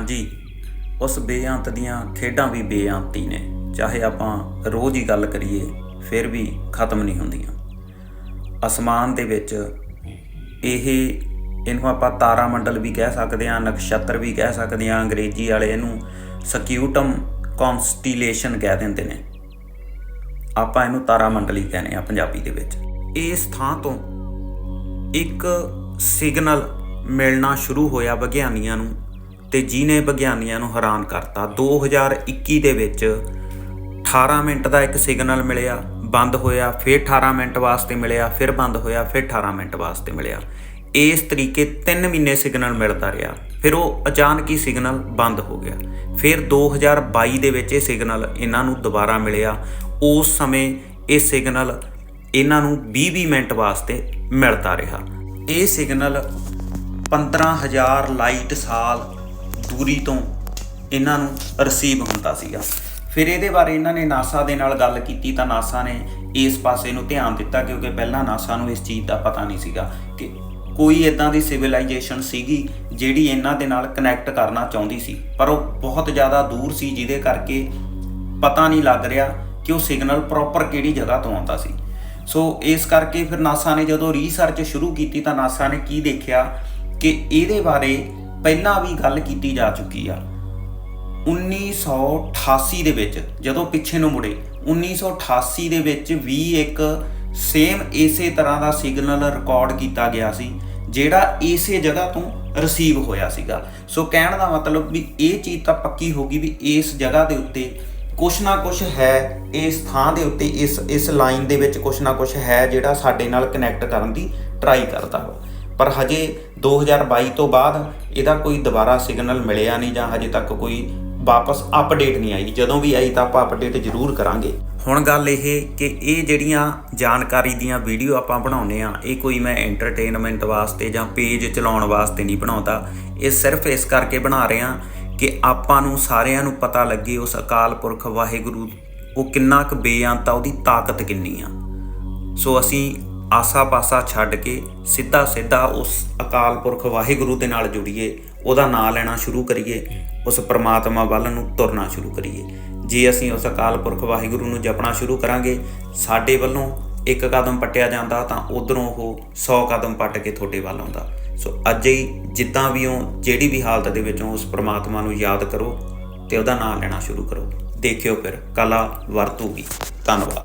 ਹਾਂਜੀ, ਉਸ ਬੇਅੰਤ ਦੀਆਂ ਖੇਡਾਂ ਵੀ ਬੇਅੰਤੀ ਨੇ। ਚਾਹੇ ਆਪਾਂ ਰੋਜ਼ ਹੀ ਗੱਲ ਕਰੀਏ, ਫਿਰ ਵੀ ਖਤਮ ਨਹੀਂ ਹੁੰਦੀਆਂ। ਅਸਮਾਨ ਦੇ ਵਿੱਚ ਇਹ ਇਹਨੂੰ ਆਪਾਂ ਤਾਰਾ ਮੰਡਲ ਵੀ ਕਹਿ ਸਕਦੇ ਹਾਂ, ਨਕਸ਼ਤਰ ਵੀ ਕਹਿ ਸਕਦੇ ਹਾਂ, ਅੰਗਰੇਜ਼ੀ ਵਾਲੇ ਇਹਨੂੰ ਸਕਿਊਟਮ ਕਨਸਟੀਲੇਸ਼ਨ ਕਹਿ ਦਿੰਦੇ ਨੇ। ਆਪਾਂ ਇਹਨੂੰ ਤਾਰਾ ਮੰਡਲ ਹੀ ਕਹਿੰਦੇ ਆ ਪੰਜਾਬੀ ਦੇ ਵਿੱਚ। ਇਸ ਥਾਂ ਤੋਂ ਇੱਕ ਸਿਗਨਲ ਮਿਲਣਾ ਸ਼ੁਰੂ ਹੋਇਆ ਵਿਗਿਆਨੀਆਂ ਨੂੰ। ਤੇ ਜਿਹਨੇ ਵਿਗਿਆਨੀਆਂ ਨੂੰ ਹੈਰਾਨ ਕਰਤਾ 2021 ਦੇ ਵਿੱਚ 18 ਮਿੰਟ ਦਾ ਇੱਕ ਸਿਗਨਲ ਮਿਲਿਆ, ਬੰਦ ਹੋਇਆ, ਫਿਰ 18 ਮਿੰਟ ਵਾਸਤੇ ਮਿਲਿਆ, ਫਿਰ ਬੰਦ ਹੋਇਆ, ਫਿਰ 18 ਮਿੰਟ ਵਾਸਤੇ ਮਿਲਿਆ। ਇਸ ਤਰੀਕੇ 3 ਮਹੀਨੇ ਸਿਗਨਲ ਮਿਲਦਾ ਰਿਹਾ। ਫਿਰ ਉਹ ਅਚਾਨਕ ਹੀ ਸਿਗਨਲ ਬੰਦ ਹੋ ਗਿਆ। ਫਿਰ 2022 ਦੇ ਵਿੱਚ ਇਹ ਸਿਗਨਲ ਇਹਨਾਂ ਨੂੰ ਦੁਬਾਰਾ ਮਿਲਿਆ। ਉਸ ਸਮੇਂ ਇਹ ਸਿਗਨਲ ਇਹਨਾਂ ਨੂੰ 20-20 ਮਿੰਟ ਵਾਸਤੇ ਮਿਲਦਾ ਰਿਹਾ। ਇਹ ਸਿਗਨਲ 15000 ਲਾਈਟ ਸਾਲ ਦੂਰੀ ਤੋਂ ਇਹਨਾਂ ਨੂੰ ਰਿਸੀਵ ਹੁੰਦਾ ਸੀਗਾ। ਫਿਰ ਇਹਦੇ ਬਾਰੇ ਇਹਨਾਂ ਨੇ ਨਾਸਾ ਦੇ ਨਾਲ ਗੱਲ ਕੀਤੀ ਤਾਂ ਨਾਸਾ ਨੇ ਇਸ ਪਾਸੇ ਨੂੰ ਧਿਆਨ ਦਿੱਤਾ ਕਿਉਂਕਿ ਪਹਿਲਾਂ ਨਾਸਾ ਨੂੰ ਇਸ ਚੀਜ਼ ਦਾ ਪਤਾ ਨਹੀਂ ਸੀਗਾ ਕਿ ਕੋਈ ਇਦਾਂ ਦੀ ਸਿਵਲਾਈਜੇਸ਼ਨ ਸੀਗੀ ਜਿਹੜੀ ਇਹਨਾਂ ਦੇ ਨਾਲ ਕਨੈਕਟ ਕਰਨਾ ਚਾਹੁੰਦੀ ਸੀ। ਪਰ ਉਹ ਬਹੁਤ ਜ਼ਿਆਦਾ ਦੂਰ ਸੀ, ਜਿਹਦੇ ਕਰਕੇ ਪਤਾ ਨਹੀਂ ਲੱਗ ਰਿਹਾ ਕਿ ਉਹ ਸਿਗਨਲ ਪ੍ਰੋਪਰ ਕਿਹੜੀ ਜਗ੍ਹਾ ਤੋਂ ਆਉਂਦਾ ਸੀ। ਸੋ ਇਸ ਕਰਕੇ ਫਿਰ ਨਾਸਾ ਨੇ ਜਦੋਂ ਰਿਸਰਚ ਸ਼ੁਰੂ ਕੀਤੀ ਤਾਂ ਨਾਸਾ ਨੇ ਕੀ ਦੇਖਿਆ ਕਿ ਇਹਦੇ ਬਾਰੇ ਪਹਿਲਾਂ ਵੀ ਗੱਲ ਕੀਤੀ ਜਾ ਚੁੱਕੀ ਆ। 1988 ਦੇ ਵਿੱਚ ਜਦੋਂ ਪਿੱਛੇ ਨੂੰ ਮੁੜੇ 1988 ਦੇ ਵਿੱਚ ਵੀ ਇੱਕ ਸੇਮ ਇਸੇ ਤਰ੍ਹਾਂ ਦਾ ਸਿਗਨਲ ਰਿਕਾਰਡ ਕੀਤਾ ਗਿਆ ਸੀ, ਜਿਹੜਾ ਇਸੇ ਜਗ੍ਹਾ ਤੋਂ ਰਿਸੀਵ ਹੋਇਆ ਸੀਗਾ। ਸੋ ਕਹਿਣ ਦਾ ਮਤਲਬ ਵੀ ਇਹ ਚੀਜ਼ ਤਾਂ ਪੱਕੀ ਹੋ ਗਈ ਵੀ ਇਸ ਜਗ੍ਹਾ ਦੇ ਉੱਤੇ ਕੁਛ ਨਾ ਕੁਛ ਹੈ, ਇਸ ਥਾਂ ਦੇ ਉੱਤੇ, ਇਸ ਇਸ ਲਾਈਨ ਦੇ ਵਿੱਚ ਕੁਛ ਨਾ ਕੁਛ ਹੈ ਜਿਹੜਾ ਸਾਡੇ ਨਾਲ ਕਨੈਕਟ ਕਰਨ ਦੀ ਟਰਾਈ ਕਰਦਾ ਵਾ ਪਰ ਹਜੇ 2022 ਤੋਂ ਬਾਅਦ ਇਹਦਾ ਕੋਈ ਦੁਬਾਰਾ ਸਿਗਨਲ ਮਿਲਿਆ ਨਹੀਂ ਜਾਂ ਹਜੇ ਤੱਕ ਕੋਈ ਵਾਪਸ ਅਪਡੇਟ ਨਹੀਂ ਆਈ। ਜਦੋਂ ਵੀ ਆਈ ਤਾਂ ਆਪਾਂ ਅਪਡੇਟ ਜ਼ਰੂਰ ਕਰਾਂਗੇ। ਹੁਣ ਗੱਲ ਇਹ ਕਿ ਇਹ ਜਿਹੜੀਆਂ ਜਾਣਕਾਰੀ ਦੀਆਂ ਵੀਡੀਓ ਆਪਾਂ ਬਣਾਉਨੇ ਆ ਇਹ ਕੋਈ ਮੈਂ ਐਂਟਰਟੇਨਮੈਂਟ ਵਾਸਤੇ ਜਾਂ ਪੇਜ ਚਲਾਉਣ ਵਾਸਤੇ ਨਹੀਂ ਬਣਾਉਂਦਾ। ਇਹ ਸਿਰਫ ਇਸ ਕਰਕੇ ਬਣਾ ਰਿਹਾ ਕਿ ਆਪਾਂ ਨੂੰ ਸਾਰਿਆਂ ਨੂੰ ਪਤਾ ਲੱਗੇ ਉਸ ਅਕਾਲ ਪੁਰਖ ਵਾਹਿਗੁਰੂ ਉਹ ਕਿੰਨਾ ਕੁ ਬੇਅੰਤ ਆ, ਉਹਦੀ ਤਾਕਤ ਕਿੰਨੀ ਆ। ਸੋ ਅਸੀਂ ਆਸਾ ਪਾਸਾ ਛੱਡ ਕੇ ਸਿੱਧਾ ਸਿੱਧਾ ਉਸ ਅਕਾਲ ਪੁਰਖ ਵਾਹਿਗੁਰੂ ਦੇ ਨਾਲ ਜੁੜੀਏ, ਉਹਦਾ ਨਾਮ ਲੈਣਾ ਸ਼ੁਰੂ ਕਰੀਏ, ਉਸ ਪ੍ਰਮਾਤਮਾ ਵੱਲ ਨੂੰ ਤੁਰਨਾ ਸ਼ੁਰੂ ਕਰੀਏ। ਜੇ ਅਸੀਂ ਉਸ ਅਕਾਲ ਪੁਰਖ ਵਾਹਿਗੁਰੂ ਨੂੰ ਜਪਣਾ ਸ਼ੁਰੂ ਕਰਾਂਗੇ, ਸਾਡੇ ਵੱਲੋਂ ਇੱਕ ਕਦਮ ਪੱਟਿਆ ਜਾਂਦਾ ਤਾਂ ਉਧਰੋਂ ਉਹ 100 ਕਦਮ ਪੱਟ ਕੇ ਤੁਹਾਡੇ ਵੱਲ ਆਉਂਦਾ। ਸੋ ਅੱਜ ਹੀ ਜਿੱਦਾਂ ਵੀ ਹੋ, ਜਿਹੜੀ ਵੀ ਹਾਲਤ ਦੇ ਵਿੱਚੋਂ ਉਸ ਪ੍ਰਮਾਤਮਾ ਨੂੰ ਯਾਦ ਕਰੋ ਤੇ ਉਹਦਾ ਨਾਮ ਲੈਣਾ ਸ਼ੁਰੂ ਕਰੋ। ਦੇਖਿਓ ਫਿਰ, ਕਲਾ ਵਰਤੂਗੀ। ਧੰਨਵਾਦ।